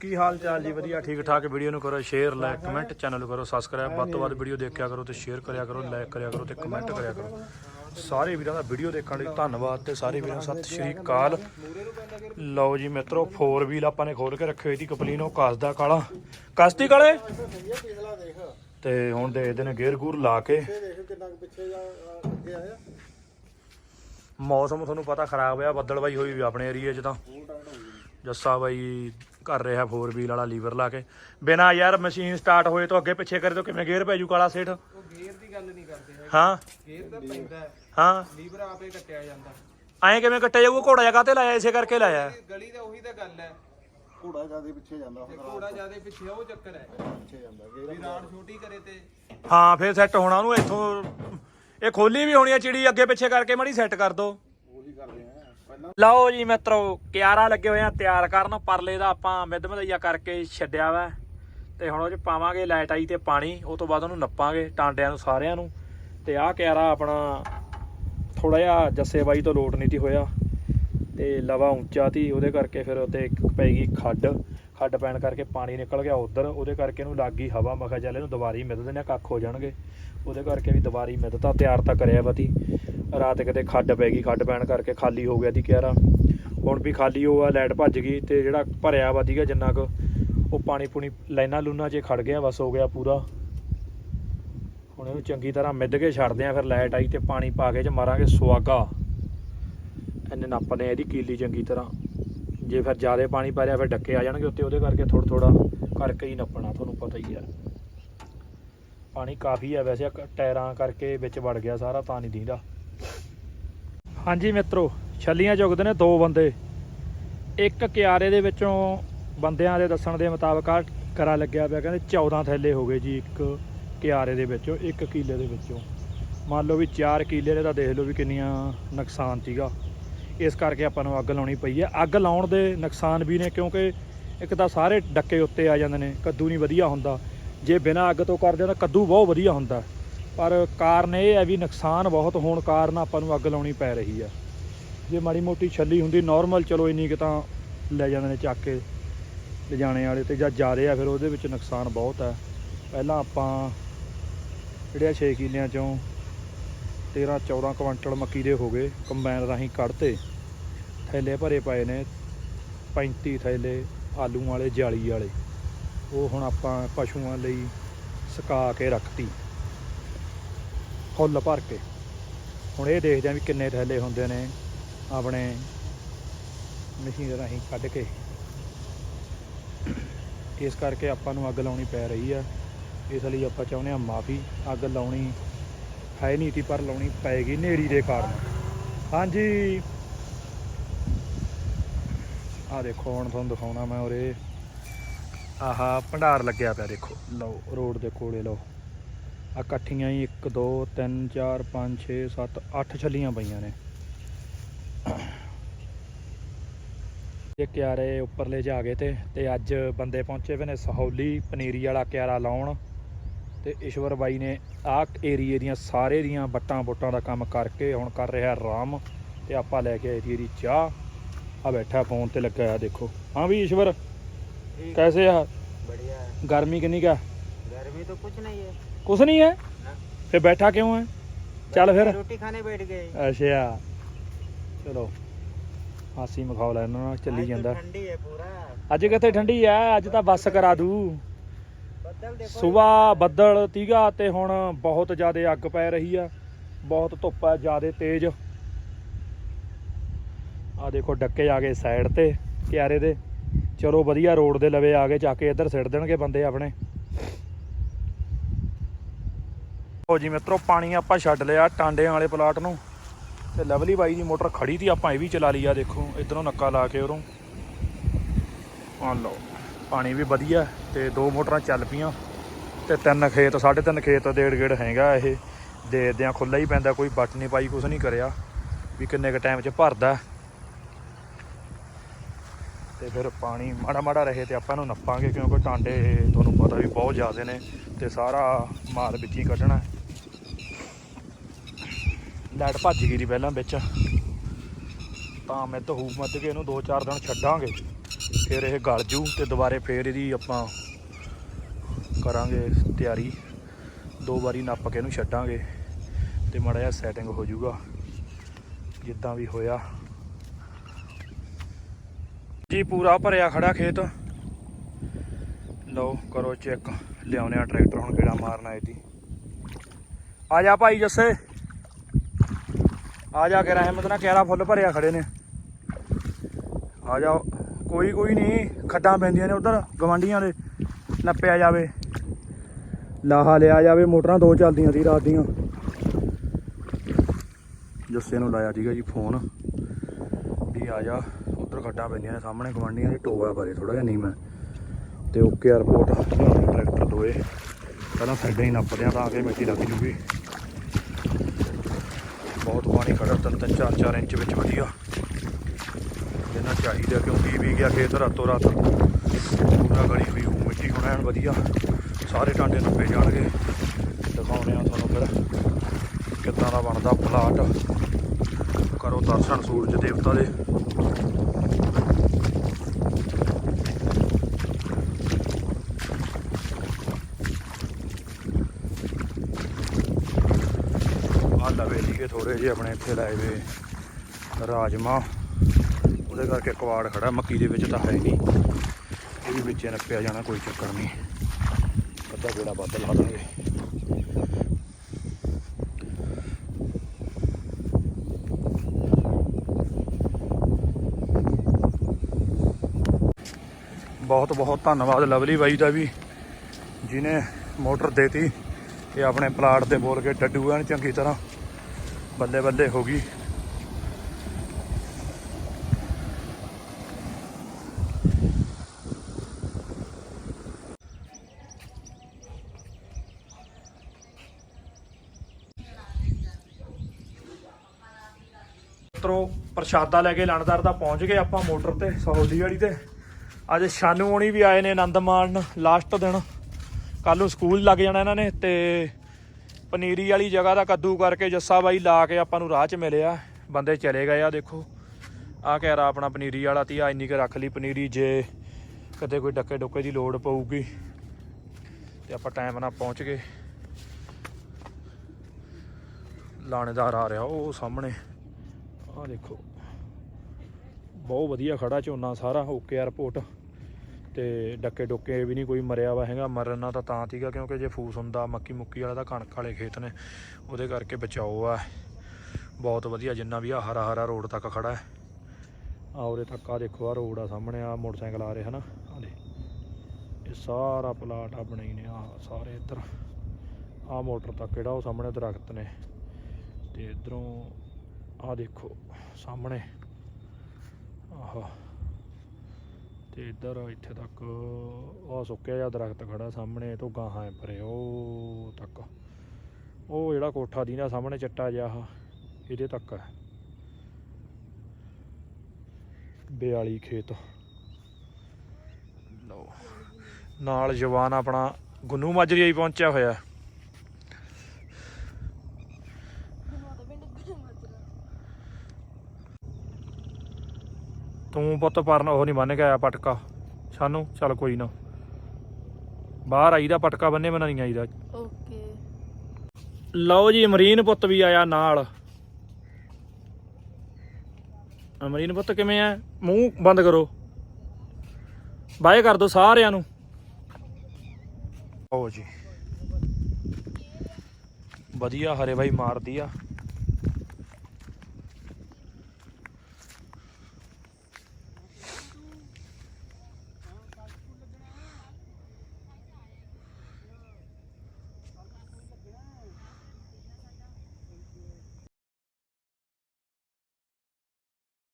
ਕੀ ਹਾਲ ਚਾਲ ਜੀ? ਵਧੀਆ, ਠੀਕ ਠਾਕ। ਵੀਡੀਓ ਨੂੰ ਕਰੋ ਸ਼ੇਅਰ ਲਾਈਕ ਕਮੈਂਟ ਚੈਨਲ ਕਰੋ ਸਬਸਕ੍ਰਾਈਬ ਵੱਧ ਤੋਂ ਵੱਧ ਵੀਡੀਓ ਦੇਖਿਆ ਕਰੋ ਤੇ ਸ਼ੇਅਰ ਕਰਿਆ ਕਰੋ ਲਾਈਕ ਕਰਿਆ ਕਰੋ ਤੇ ਕਮੈਂਟ ਕਰਿਆ ਕਰੋ। ਸਾਰੇ ਵੀਰਾਂ ਦਾ ਵੀਡੀਓ ਦੇਖਣ ਲਈ ਧੰਨਵਾਦ ਤੇ ਸਾਰੇ ਵੀਰਾਂ ਨੂੰ ਸਤਿ ਸ਼੍ਰੀ ਅਕਾਲ। ਲਓ ਜੀ ਮਿੱਤਰੋ 4 ਵੀਲ ਆਪਾਂ ਨੇ ਖੋਲ ਕੇ ਰੱਖੇ ਹੋਈ ਦੀ ਕਪਲੀਨੋ ਕਸਦਾ ਕਾਲਾ। ਕਸਤੀ ਕਾਲੇ? ਤੇ ਹੁਣ ਦੇਖਦੇ ਨੇ ਗੇਅਰ ਗੂਰ ਲਾ ਕੇ। ਮੌਸਮ ਤੁਹਾਨੂੰ ਪਤਾ ਖਰਾਬ ਆ ਬੱਦਲਬਾਈ ਹੋਈ ਵੀ ਆਪਣੇ ਏਰੀਏ 'ਚ ਤਾਂ। ਜੱਸਾ ਬਾਈ ਕਰ ਰਿਹਾ 4 ਵੀਲ ਵਾਲਾ ਲੀਵਰ ਲਾ ਕੇ। ਬਿਨਾ ਯਾਰ ਮਸ਼ੀਨ ਸਟਾਰਟ ਹੋਏ ਤੋਂ ਅੱਗੇ ਪਿੱਛੇ ਕਰੇ ਤਾਂ ਕਿਵੇਂ ਗੇਅਰ ਪੈ ਜੂ ਕਾਲਾ ਸੇਠ? ਉਹ ਗੇਅਰ ਦੀ ਗੱਲ ਨਹੀਂ ਕਰਦੇ ਹੈ ਹਾਂ। ਗੇਅਰ ਤਾਂ ਪੈਂਦਾ ਹੈ, ਹਾਂ। ਲੀਵਰ ਆਪੇ ਕੱਟਿਆ ਜਾਂਦਾ। ਐਂ ਕਿਵੇਂ ਕੱਟਿਆ ਜਾਊਗਾ? ਘੋੜਾ ਜਿਹਾ ਕਾਤੇ ਲਾਇਆ ਇਸੇ ਕਰਕੇ ਲਾਇਆ? ਇਹ ਗਲੀ ਦਾ ਉਹੀ ਤਾਂ ਗੱਲ ਹੈ। ਘੋੜਾ ਜ਼ਿਆਦਾ ਪਿੱਛੇ ਜਾਂਦਾ ਤੇ ਘੋੜਾ ਜਿਆਦੇ ਪਿੱਛੇ ਆ, ਉਹ ਚੱਕਰ ਹੈ। ਪਿੱਛੇ ਜਾਂਦਾ ਵੀ ਰਾੜ ਛੋਟੀ ਕਰੇ ਤੇ। ਹਾਂ ਫੇਰ ਸੈੱਟ ਹੋਣਾ ਉਹਨੂੰ ਇੱਥੋਂ ਇਹ ਖੋਲੀ ਵੀ ਹੋਣੀ ਆ ਚਿੜੀ ਅੱਗੇ ਪਿੱਛੇ ਕਰਕੇ ਮੜੀ ਸੈੱਟ ਕਰ ਦੋ। ਉਹੀ ਕਰਦੇ ਆ ਲਓ ਜੀ ਮਿੱਤਰੋ, ਕਿਆਰਾ ਲੱਗੇ ਹੋਏ ਆ, ਤਿਆਰ ਕਰਨ। ਪਰਲੇ ਦਾ ਆਪਾਂ ਮਿੱਧ ਮਧਈਆ ਕਰਕੇ ਛੱਡਿਆ ਵਾ। ਤੇ ਹੁਣ ਉਹ ਚ ਪਾਵਾਂਗੇ ਲਾਈਟ ਆਈ ਤੇ ਪਾਣੀ, ਉਹ ਤੋਂ ਬਾਅਦ ਉਹਨੂੰ ਨੱਪਾਂਗੇ ਟਾਂਡਿਆਂ ਨੂੰ ਸਾਰਿਆਂ ਨੂੰ। ਤੇ ਆਹ ਕਿਆਰਾ ਆਪਣਾ ਥੋੜਾ ਜਿਹਾ ਜੱਸੇ ਬਾਈ ਤੋਂ ਲੋਟ ਨਹੀਂ ਤੀ ਹੋਇਆ। ਤੇ ਲਵਾ ਉੱਚਾ ਤੀ, ਉਹਦੇ ਕਰਕੇ ਫਿਰ ਉੱਤੇ ਇੱਕ ਪੈ ਗਈ ਖੱਡ। ਖੱਡ ਪੈਣ ਕਰਕੇ ਪਾਣੀ ਨਿਕਲ ਗਿਆ ਉਧਰ, ਉਹਦੇ ਕਰਕੇ ਇਹਨੂੰ ਲੱਗ ਗਈ ਹਵਾ। ਮੈਂ ਕਿਹਾ ਚੱਲ ਇਹਨੂੰ ਦੁਬਾਰੀ ਮਿੱਧ ਦਿੰਦੇ ਆ ਕੱਖ ਹੋ ਜਾਣਗੇ। ਉਹਦੇ ਕਰਕੇ ਵੀ ਦੁਬਾਰੀ ਮਿੱਧਤਾ ਤਿਆਰ ਤਾਂ ਕਰਿਆ ਵਾ ਤੀ। ਰਾਤ ਕਿਤੇ ਖੱਡ ਪੈ ਗਈ, ਖੱਡ ਪੈਣ ਕਰਕੇ ਖਾਲੀ ਹੋ ਗਿਆ ਦੀ ਕਿਆਰਾ ਹੁਣ ਵੀ ਖਾਲੀ ਹੋ ਆ, ਲਾਈਟ ਭੱਜ ਗਈ ਤੇ ਜਿਹੜਾ ਭਰਿਆ ਵਾ ਸੀਗਾ ਜਿੰਨਾ ਕੁ, ਉਹ ਪਾਣੀ ਪੂਣੀ ਲਾਈਨਾਂ ਲੂਨਾਂ 'ਚ ਖੜ ਗਿਆ, ਬਸ ਹੋ ਗਿਆ ਪੂਰਾ। ਹੁਣ ਇਹਨੂੰ ਚੰਗੀ ਤਰ੍ਹਾਂ ਮਿੱਧ ਕੇ ਛੱਡਦੇ ਆ, ਫਿਰ ਲਾਈਟ ਆਈ ਤੇ ਪਾਣੀ ਪਾ ਕੇ ਚ ਮਾਰਾਂਗੇ ਸੁਆਗਾ। ਇਹਨੇ ਨੱਪਦੇ ਇਹਦੀ ਕੀਲੀ ਚੰਗੀ ਤਰ੍ਹਾਂ। ਜੇ ਫਿਰ ਜ਼ਿਆਦਾ ਪਾਣੀ ਪਾ ਰਿਹਾ, ਫਿਰ ਡੱਕੇ ਆ ਜਾਣਗੇ ਉੱਤੇ, ਉਹਦੇ ਕਰਕੇ ਥੋੜਾ ਥੋੜਾ ਕਰਕੇ ਹੀ ਨੱਪਣਾ, ਤੁਹਾਨੂੰ ਪਤਾ ਹੀ ਆ। ਪਾਣੀ ਕਾਫੀ ਆ ਵੈਸੇ ਆਹ ਟਾਇਰਾਂ ਕਰਕੇ ਵਿੱਚ ਵੜ ਗਿਆ ਸਾਰਾ, ਤਾਂ ਨਹੀਂ ਦੀਂਦਾ। ਹਾਂਜੀ ਮਿੱਤਰੋ, ਛੱਲੀਆਂ ਚੁਗਦੇ ਨੇ ਦੋ ਬੰਦੇ। ਇੱਕ ਕਿਆਰੇ ਦੇ ਵਿੱਚੋਂ ਬੰਦਿਆਂ ਦੇ ਦੱਸਣ ਦੇ ਮੁਤਾਬਕ ਆ ਕਰਾ ਲੱਗਿਆ ਪਿਆ, ਕਹਿੰਦੇ 14 ਥੈਲੇ ਹੋ ਗਏ ਜੀ ਇੱਕ ਕਿਆਰੇ ਦੇ ਵਿੱਚੋਂ, ਇੱਕ ਕਿੱਲੇ ਦੇ ਵਿੱਚੋਂ। ਮੰਨ ਲਓ ਵੀ 4 ਕਿਲੇ ਦੇ ਤਾਂ ਦੇਖ ਲਓ ਵੀ ਕਿੰਨੀਆਂ ਨੁਕਸਾਨ ਸੀਗਾ। ਇਸ ਕਰਕੇ ਆਪਾਂ ਨੂੰ ਅੱਗ ਲਾਉਣੀ ਪਈ ਹੈ। ਅੱਗ ਲਾਉਣ ਦੇ ਨੁਕਸਾਨ ਵੀ ਨੇ ਕਿਉਂਕਿ ਇੱਕ ਤਾਂ ਸਾਰੇ ਡੱਕੇ ਉੱਤੇ ਆ ਜਾਂਦੇ ਨੇ, ਕੱਦੂ ਨਹੀਂ ਵਧੀਆ ਹੁੰਦਾ। ਜੇ ਬਿਨਾਂ ਅੱਗ ਤੋਂ ਕਰਦੇ ਤਾਂ ਕੱਦੂ ਬਹੁਤ ਵਧੀਆ ਹੁੰਦਾ। ਪਰ ਕਾਰਨ ਇਹ ਹੈ ਵੀ ਨੁਕਸਾਨ ਬਹੁਤ ਹੋਣ ਕਾਰਨ ਆਪਾਂ ਨੂੰ ਅੱਗ ਲਾਉਣੀ ਪੈ ਰਹੀ ਆ। ਜੇ ਮਾੜੀ ਮੋਟੀ ਛੱਲੀ ਹੁੰਦੀ ਨਾਰਮਲ ਚਲੋ ਇੰਨੀ ਕਿ ਤਾਂ ਲੈ ਜਾਂਦੇ ਨੇ ਚੱਕ ਕੇ ਲਿਜਾਣੇ ਵਾਲੇ ਤੇ ਜਾਂ ਜ਼ਿਆਦੇ ਆ, ਫਿਰ ਉਹਦੇ ਵਿੱਚ ਨੁਕਸਾਨ ਬਹੁਤ ਹੈ ਪਹਿਲਾਂ ਆਪਾਂ ਜਿਹੜੇ 6 ਕਿੱਲਿਆਂ ਚੋਂ 13 14 ਕੁਇੰਟਲ ਮੱਕੀ ਦੇ ਹੋ ਗਏ, ਕੰਬਾਈਨ ਰਾਹੀਂ ਕੱਢਤੇ। ਥੈਲੇ ਭਰੇ ਪਏ ਨੇ 35 ਥੈਲੇ, ਆਲੂ ਵਾਲੇ, ਜਾਲੀ ਵਾਲੇ। ਉਹ ਹੁਣ ਆਪਾਂ ਪਸ਼ੂਆਂ ਲਈ ਸੁਕਾ ਕੇ ਰੱਖਤੀ। ਫੁੱਲ ਭਰ ਕੇ। ਹੁਣ ਇਹ ਦੇਖਦੇ ਆ ਵੀ ਕਿੰਨੇ ਥੈਲੇ ਹੁੰਦੇ ਨੇ ਆਪਣੇ ਮਸ਼ੀਨ ਰਾਹੀਂ ਕੱਢ ਕੇ। ਇਸ ਕਰਕੇ ਆਪਾਂ ਨੂੰ ਅੱਗ ਲਾਉਣੀ ਪੈ ਰਹੀ ਆ। ਇਸ ਲਈ ਆਪਾਂ ਚਾਹੁੰਦੇ ਆ ਮਾਫੀ, ਅੱਗ ਲਾਉਣੀ ਹੈ ਨਹੀਂ ਤੀ, ਪਰ ਲਾਉਣੀ ਪਏਗੀ ਨੇੜੀ ਦੇ ਕਾਰਨ। ਹਾਂਜੀ। ਆ ਦੇਖੋ, ਹੁਣ ਤੁਹਾਨੂੰ ਦਿਖਾਉਣਾ ਮੈਂ ਉਰੇ। ਆਹਾ, ਭੰਡਾਰ ਲੱਗਿਆ ਪਿਆ ਦੇਖੋ। ਲਓ, ਰੋਡ ਦੇ ਕੋਲੇ ਲਓ। ਆ ਇਕੱਠੀਆਂ ਹੀ 1 2 3 4 5 6 7 8 ਛੱਲੀਆਂ ਪਈਆਂ ਨੇ। ਇਹ ਕਿਆਰੇ ਉੱਪਰਲੇ ਜਾ ਗਏ ਤੇ ਤੇ ਅੱਜ ਬੰਦੇ ਪਹੁੰਚੇ ਵੇ ਨੇ ਸਹੌਲੀ ਪਨੀਰੀ ਵਾਲਾ ਕਿਆਰਾ ਲਾਉਣ। ਤੇ ਈਸ਼ਵਰ ਬਾਈ ਨੇ ਆਹ ਏਰੀਏ ਦੀਆਂ ਸਾਰੇ ਦੀਆਂ ਬੱਟਾਂ ਬੋਟਾਂ ਦਾ ਕੰਮ ਕਰਕੇ ਹੁਣ ਕਰ ਰਿਹਾ ਆਰਾਮ। ਤੇ ਆਪਾਂ ਲੈ ਕੇ ਏਰੀਏ ਦੀ ਚਾਹ। ਆ ਬੈਠਾ ਫੋਨ ਤੇ ਲੱਗਾ ਆ ਦੇਖੋ। ਹਾਂ ਵੀ ਈਸ਼ਵਰ ਕੈਸੇ ਆ? ਬੜੀਆ ਗਰਮੀ ਕਿੰਨੀ ਕਾ ਗਰਮੀ ਤਾਂ ਕੁਝ ਨਹੀਂ ਹੈ। ਕੁਛ ਨਹੀਂ ਹੈ। ਫੇ ਬੈਠਾ ਕਿਉਂ ਹੈ? ਚੱਲ ਫਿਰ। ਰੋਟੀ ਖਾਣੇ ਬੈਠ ਗਏ। ਅੱਛਾ। ਚਲੋ। ਹਾਸੀ ਮਖੌਲ ਹੈ ਇਹਨਾਂ ਨਾਲ ਚੱਲੀ ਜਾਂਦਾ। ਠੰਡੀ ਹੈ ਪੂਰਾ। ਅੱਜ ਕਿੱਥੇ ਠੰਡੀ ਹੈ? ਅੱਜ ਤਾਂ ਬੱਸ ਕਰਾ ਦੂ। ਸਵੇਰ ਬੱਦਲ ਤੀਗਾ ਤੇ ਹੁਣ ਬਹੁਤ ਜ਼ਿਆਦਾ ਅੱਗ ਪੈ ਰਹੀ ਆ। ਬਹੁਤ ਧੁੱਪ ਆ ਜ਼ਿਆਦਾ ਤੇਜ਼। ਆ ਦੇਖੋ ਡੱਕੇ ਆ ਗਏ ਸਾਈਡ ਤੇ ਕਿਆਰੇ ਦੇ। ਚਲੋ ਵਧੀਆ ਰੋਡ ਦੇ ਲਵੇ ਆ ਕੇ ਜਾ ਕੇ ਇੱਧਰ ਸਿੱਟ ਦੇਣਗੇ ਬੰਦੇ ਆਪਣੇ। ਹੋ ਜੀ ਮਿੱਤਰੋ, ਪਾਣੀ ਆਪਾਂ ਛੱਡ ਲਿਆ ਟਾਂਡਿਆਂ ਵਾਲੇ ਪਲਾਟ ਨੂੰ। ਤੇ ਲਵਲੀ ਬਾਈ ਦੀ ਮੋਟਰ ਖੜੀ ਤੀ ਆਪਾਂ ਇਹ ਵੀ ਚਲਾ ਲਈ ਆ, ਦੇਖੋ, ਇਧਰੋਂ ਨੱਕਾ ਲਾ ਕੇ ਉਰੋਂ। ਆ ਲਓ, ਪਾਣੀ ਵੀ ਵਧੀਆ, ਤੇ ਦੋ ਮੋਟਰਾਂ ਚੱਲ ਪਈਆਂ। ਤੇ ਤਿੰਨ ਖੇਤ, ਸਾਢੇ ਤਿੰਨ ਖੇਤ ਡੇਢ ਗੇੜ ਹੈਗਾ ਇਹ। ਦੇਖਦੇ ਆ ਖੁੱਲਾ ਹੀ ਪੈਂਦਾ, ਕੋਈ ਬੱਟ ਨਹੀਂ ਪਾਈ, ਕੁਛ ਨਹੀਂ ਕਰਿਆ, ਵੀ ਕਿੰਨੇ ਕ ਟਾਈਮ 'ਚ ਭਰਦਾ। ਤੇ ਫਿਰ ਪਾਣੀ ਮਾੜਾ ਮਾੜਾ ਰਹੇ ਤੇ ਆਪਾਂ ਇਹਨੂੰ ਨੱਪਾਂਗੇ, ਕਿਉਂਕਿ ਟਾਂਡੇ ਤੁਹਾਨੂੰ ਪਤਾ ਵੀ ਬਹੁਤ ਜ਼ਿਆਦੇ ਨੇ, ਤੇ ਸਾਰਾ ਮਾਲ ਵਿੱਚ ਹੀ ਕੱਢਣਾ। ਲਾਈਟ ਭੱਜ ਗਈ ਦੀ ਪਹਿਲਾਂ ਵਿੱਚ। ਤਾਂ ਮੈਂ ਤਾਂ ਮੱਧ ਕੇ ਇਹਨੂੰ 2-4 ਦਿਨ ਛੱਡਾਂਗੇ। ਫਿਰ ਇਹ ਗਲ ਜੂ ਤੇ ਦੁਬਾਰੇ ਫੇਰ ਇਹਦੀ ਆਪਾਂ ਕਰਾਂਗੇ ਤਿਆਰੀ। ਦੋ ਵਾਰੀ ਨੱਪ ਕੇ ਇਹਨੂੰ ਛੱਡਾਂਗੇ ਤੇ ਮਾੜਾ ਜਿਹਾ ਸੈਟਿੰਗ ਹੋ ਜਾਊਗਾ ਜਿੱਦਾਂ ਵੀ ਹੋਇਆ। ਜੀ, ਪੂਰਾ ਭਰਿਆ ਖੜਾ ਖੇਤ। ਲਓ, ਕਰੋ ਚੈੱਕ ਲਿਆਉਨੇ ਆ ਟਰੈਕਟਰ ਹੁਣ ਕਿਹੜਾ ਮਾਰਨਾ ਇਹਦੀ। ਆ ਜਾ ਭਾਈ ਜੱਸੇ। ਆ ਜਾ ਕੇ ਰਹਿਮਤ ਨਾਲ ਕਿਆਰਾ ਫੁੱਲ ਭਰਿਆ ਖੜੇ ਨੇ। ਆ ਜਾ ਕੋਈ ਕੋਈ ਨਹੀਂ। ਖੱਡਾਂ ਪੈਂਦੀਆਂ ਨੇ ਉਧਰ ਗਵਾਂਡੀਆਂ ਦੇ। ਨੱਪਿਆ ਜਾਵੇ। ਲਾਹਾ ਲਿਆ ਜਾਵੇ। ਮੋਟਰਾਂ ਦੋ ਚੱਲਦੀਆਂ ਸੀ ਰਾਤ ਦੀਆਂ। ਜੱਸੇ ਨੂੰ ਲਾਇਆ ਸੀਗਾ ਜੀ ਫੋਨ। ਵੀ ਆ ਜਾ। ਉਧਰ ਖੱਡਾਂ ਪੈਂਦੀਆਂ ਨੇ ਸਾਹਮਣੇ। ਗਵਾਂਡੀਆਂ ਦੇ ਟੋਆ ਬਾਰੇ ਥੋੜਾ ਜਿਹਾ ਨਹੀਂ ਮੈਂ ਤੇ ਓਕੇ 에어ਪੋਰਟ ਟਰੈਕਟਰ ਦੋਏ। ਪਹਿਲਾਂ ਸਾਈਡਾਂ ਹੀ ਨੱਪਦੇ ਆ ਤਾਂ ਕੇ ਮਿੱਟੀ ਲੱਗ ਜੂਗੀ। ਬਹੁਤ ਪਾਣੀ ਖੜਾ, ਤਿੰਨ ਤਿੰਨ, ਚਾਰ ਚਾਰ ਇੰਚ ਵਿੱਚ ਵਧੀਆ। ਜਿੰਨਾ ਚਾਹੀਦਾ ਕਿਉਂਕਿ ਵੀ ਗਿਆ ਖੇਤ ਰਾਤੋਂ ਰਾਤ। ਪੂਰਾ ਗਲੀ ਹੋਈ ਮਿੱਟੀ ਹੁਣ, ਐਨ ਵਧੀਆ। ਸਾਰੇ ਟਾਂਡੇ ਨੱਪੇ ਜਾਣਗੇ। ਦਿਖਾਉਣੇ ਆ ਤੁਹਾਨੂੰ ਫਿਰ ਕਿੱਦਾਂ ਦਾ ਬਣਦਾ ਪਲਾਟ ਕਰੋ ਦਰਸ਼ਨ ਸੂਰਜ ਦੇਵਤਾ ਦੇ ਆ ਲਵੇ ਸੀਗੇ ਥੋੜੇ ਜਿਹੇ ਆਪਣੇ ਇੱਥੇ ਲਾਏ ਵੇ ਰਾਜਮਾ। ਉਹਦੇ ਕਰਕੇ ਕਵਾੜ ਖੜਾ, ਮੱਕੀ ਦੇ ਵਿੱਚ ਤਾਂ ਹੈ ਨਹੀਂ। ਇਹ ਵੀ ਵਿੱਚੇ ਨੱਪਿਆ ਜਾਣਾ, ਕੋਈ ਚੱਕਰ ਨਹੀਂ। ਅੱਧਾ ਗੇੜਾ ਵੱਧ ਲਾ ਦਾਂਗੇ। ਬਹੁਤ ਬਹੁਤ ਧੰਨਵਾਦ ਲਵਲੀ ਬਾਈ ਦਾ ਵੀ ਜਿਨੇ ਮੋਟਰ ਦੇਤੀ ਤੇ ਆਪਣੇ ਪਲਾਟ ਤੇ ਬੋਲ ਕੇ ਡੱਡੂ ਐਨ ਚੰਗੀ ਤਰ੍ਹਾਂ। ਬੱਲੇ ਬੱਲੇ ਹੋ ਗਈ। ਮਿੱਤਰੋ, ਪ੍ਰਸ਼ਾਦਾ ਲੈ ਕੇ ਲਣਦਾਰ ਦਾ ਪਹੁੰਚ ਗਏ ਆਪਾਂ ਮੋਟਰ ਤੇ ਸਹੌਲੀ ਵਾਲੀ ਤੇ। ਅੱਜ ਸ਼ਾਨੂ ਹੋਣੀ ਵੀ ਆਏ ਨੇ ਆਨੰਦ ਮਾਣ, ਲਾਸਟ ਦਿਨ। ਕੱਲ ਨੂੰ ਸਕੂਲ ਲੱਗ ਜਾਣਾ ਇਹਨਾਂ ਨੇ ਤੇ ਪਨੀਰੀ ਵਾਲੀ ਜਗ੍ਹਾ ਦਾ ਕੱਦੂ ਕਰਕੇ ਜੱਸਾ ਬਾਈ ਲਾ ਕੇ ਆਪਾਂ ਨੂੰ ਰਾਹ 'ਚ ਮਿਲਿਆ। ਬੰਦੇ ਚਲੇ ਗਏ ਆ, ਦੇਖੋ। ਆ ਕਹਿ ਰਾ ਆਪਣਾ ਪਨੀਰੀ ਵਾਲਾ ਤੀ ਆ ਇੰਨੀ ਕੁ ਰੱਖ ਲਈ ਪਨੀਰੀ, ਜੇ ਕਦੇ ਕੋਈ ਡੱਕੇ ਡੁੱਕੇ ਦੀ ਲੋੜ ਪਊਗੀ। ਤੇ ਆਪਾਂ ਟਾਈਮ ਨਾਲ ਪਹੁੰਚ ਗਏ। ਲਾਣੇਦਾਰ ਆ ਰਿਹਾ ਉਹ ਸਾਹਮਣੇ। ਆ ਦੇਖੋ। ਬਹੁਤ ਵਧੀਆ ਖੜਾ ਝੋਨਾ ਸਾਰਾ, ਓਕੇ ਰਿਪੋਰਟ ਤੇ ਡੱਕੇ ਡੁੱਕੇ ਵੀ ਨਹੀਂ ਕੋਈ ਮਰਿਆ ਵਾ ਹੈਗਾ। ਮਰਨਾ ਤਾਂ ਤਾਂ ਸੀਗਾ ਕਿਉਂਕਿ ਜੇ ਫੂਸ ਹੁੰਦਾ, ਮੱਕੀ ਮੁੱਕੀ ਵਾਲਾ ਤਾਂ ਕਣਕ ਵਾਲੇ ਖੇਤ ਨੇ, ਉਹਦੇ ਕਰਕੇ ਬਚਾਓ ਆ। ਬਹੁਤ ਵਧੀਆ, ਜਿੰਨਾ ਵੀ ਆ, ਹਰਾ ਹਰਾ ਰੋਡ ਤੱਕ ਖੜਾ ਹੈ। ਆ ਉਰੇ ਤੱਕ ਆ ਦੇਖੋ, ਆ ਰੋਡ ਆ ਸਾਹਮਣੇ, ਆ ਮੋਟਰਸਾਈਕਲ ਆ ਰਹੇ, ਹਨਾ? ਆ ਦੇ ਇਹ ਸਾਰਾ ਪਲਾਟ ਆ ਬਣੇ ਨੇ, ਆ ਸਾਰੇ ਇੱਧਰ। ਆ ਮੋਟਰ ਤੱਕ, ਜਿਹੜਾ ਉਹ ਸਾਹਮਣੇ ਦਰਖਤ ਨੇ। ਤੇ ਇਧਰੋਂ ਆ ਦੇਖੋ, ਸਾਹਮਣੇ। ਆਹ। ਤੇ ਇੱਧਰ ਇੱਥੇ ਤੱਕ ਉਹ ਸੁੱਕਿਆ ਜਿਹਾ ਦਰਖਤ ਖੜਾ ਸਾਹਮਣੇ ਤੋਂ ਗਾਹਾਂ ਹੈ ਪਰੇ ਉਹ ਤੱਕ। ਉਹ ਜਿਹੜਾ ਕੋਠਾ ਦੀ ਸਾਹਮਣੇ ਚਿੱਟਾ ਜਿਹਾ ਆਹ, ਇਹਦੇ ਤੱਕ ਹੈ। 42 ਖੇਤ। ਲਓ। ਨਾਲ ਜਵਾਨ ਆਪਣਾ ਗੁੰਨੂ ਮਾਜਰੀ ਆਈ ਪਹੁੰਚਿਆ ਹੋਇਆ। ਤੂੰ ਪੁੱਤ ਪਰਨ ਉਹ ਨਹੀਂ ਬੰਨ ਕੇ ਆਇਆ ਪਟਕਾ। ਸਾਨੂੰ? ਚੱਲ ਕੋਈ ਨਾ। ਬਾਹਰ ਆਈਦਾ ਪਟਕਾ ਬੰਨੇ ਬਣਾ ਨਹੀਂ ਆਈਦਾ। ਓਕੇ। ਲਓ ਜੀ ਅਮਰੀਨ ਪੁੱਤ ਵੀ ਆਇਆ ਨਾਲ। ਅਮਰੀਨ ਪੁੱਤ ਕਿਵੇਂ ਆ ਮੂੰਹ ਬੰਦ ਕਰੋ। ਬਾਏ ਕਰ ਦੋ ਸਾਰਿਆਂ ਨੂੰ। ਓ ਜੀ। ਵਧੀਆ ਹਰੇ ਬਾਈ ਮਾਰਦੀ ਆ।